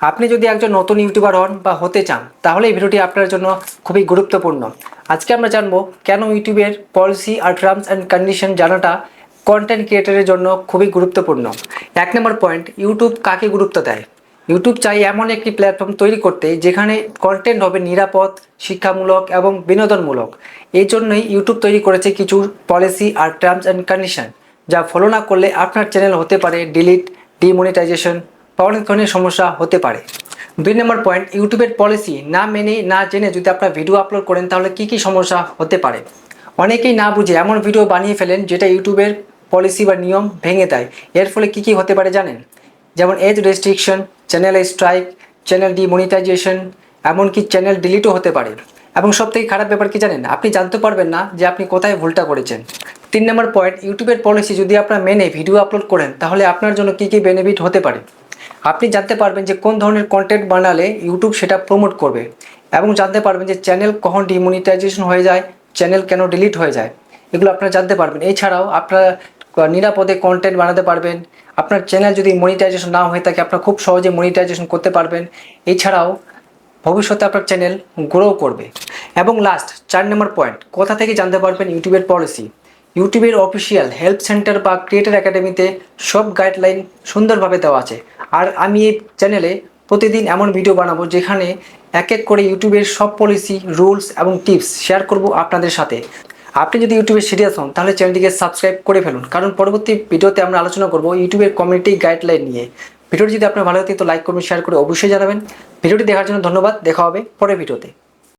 আপনি যদি একজন নতুন ইউটিউবার হন বা হতে চান, তাহলে এই ভিডিওটি আপনার জন্য খুবই গুরুত্বপূর্ণ। আজকে আমরা জানব কেন ইউটিউবের পলিসি আর টার্মস অ্যান্ড কন্ডিশন জানাটা কন্টেন্ট ক্রিয়েটারের জন্য খুবই গুরুত্বপূর্ণ। এক নম্বর পয়েন্ট ইউটিউব কাকে গুরুত্ব দেয়? ইউটিউব চাই এমন একটি প্ল্যাটফর্ম তৈরি করতে যেখানে কন্টেন্ট হবে নিরাপদ, শিক্ষামূলক এবং বিনোদনমূলক। এই জন্যই ইউটিউব তৈরি করেছে কিছু পলিসি আর টার্মস অ্যান্ড কন্ডিশন যা ফলো না করলে আপনার চ্যানেল হতে পারে ডিলিট ডিমনিটাইজেশন বা অনেক সমস্যা হতে পারে। দুই নম্বর পয়েন্ট ইউটিউবের পলিসি না মেনে, না জেনে যদি আপনার ভিডিও আপলোড করেন, তাহলে কী কী সমস্যা হতে পারে? অনেকেই না বুঝে এমন ভিডিও বানিয়ে ফেলেন যেটা ইউটিউবের পলিসি বা নিয়ম ভেঙে দেয়। এর ফলে কী কী হতে পারে জানেন? যেমন age restriction channel strike channel demonetization এমনকি চ্যানেল ডিলিটও হতে পারে। এবং সব থেকে খারাপ ব্যাপার কি জানেন? আপনি জানতে পারবেন না যে আপনি কোথায় ভুলটা করেছেন। তিন নম্বর পয়েন্ট ইউটিউবের পলিসি যদি আপনার মেনে ভিডিও আপলোড করেন, তাহলে আপনার জন্য কী কী বেনিফিট হতে পারে? আপনি জানতে পারবেন যে কোন ধরনের কন্টেন্ট বানালে ইউটিউব সেটা প্রমোট করবে এবং জানতে পারবেন যে চ্যানেল কখন ডিমনিটাইজেশন হয়ে যায় চ্যানেল কেন ডিলিট হয়ে যায়, এগুলো আপনারা জানতে পারবেন। এছাড়াও আপনারা নিরাপদে কন্টেন্ট বানাতে পারবেন, আপনার চ্যানেল যদি মনিটাইজেশন না হয়ে থাকে, আপনারা খুব সহজে মনিটাইজেশন করতে পারবেন। এছাড়াও ভবিষ্যতে আপনার চ্যানেল গ্রো করবে। এবং লাস্ট চার নম্বর পয়েন্ট কোথা থেকে জানতে পারবেন ইউটিউবের পলিসি ইউটিউবের অফিসিয়াল হেল্প সেন্টার বা ক্রিয়েটার একাডেমিতে সব গাইডলাইন সুন্দরভাবে দেওয়া আছে। আর আমি এই চ্যানেলে প্রতিদিন এমন ভিডিও বানাবো যেখানে এক এক করে ইউটিউবের সব পলিসি, রুলস এবং টিপস শেয়ার করব আপনাদের সাথে। আপনি যদি ইউটিউবে সিরিয়াস হন, তাহলে চ্যানেলটিকে সাবস্ক্রাইব করে ফেলুন। কারণ পরবর্তী ভিডিওতে আমরা আলোচনা করব ইউটিউবের কমিউনিটি গাইডলাইন নিয়ে। ভিডিওটি যদি আপনার ভালো লাগে, তো লাইক করবেন শেয়ার করে অবশ্যই জানাবেন। ভিডিওটি দেখার জন্য ধন্যবাদ। দেখা হবে পরের ভিডিওতে।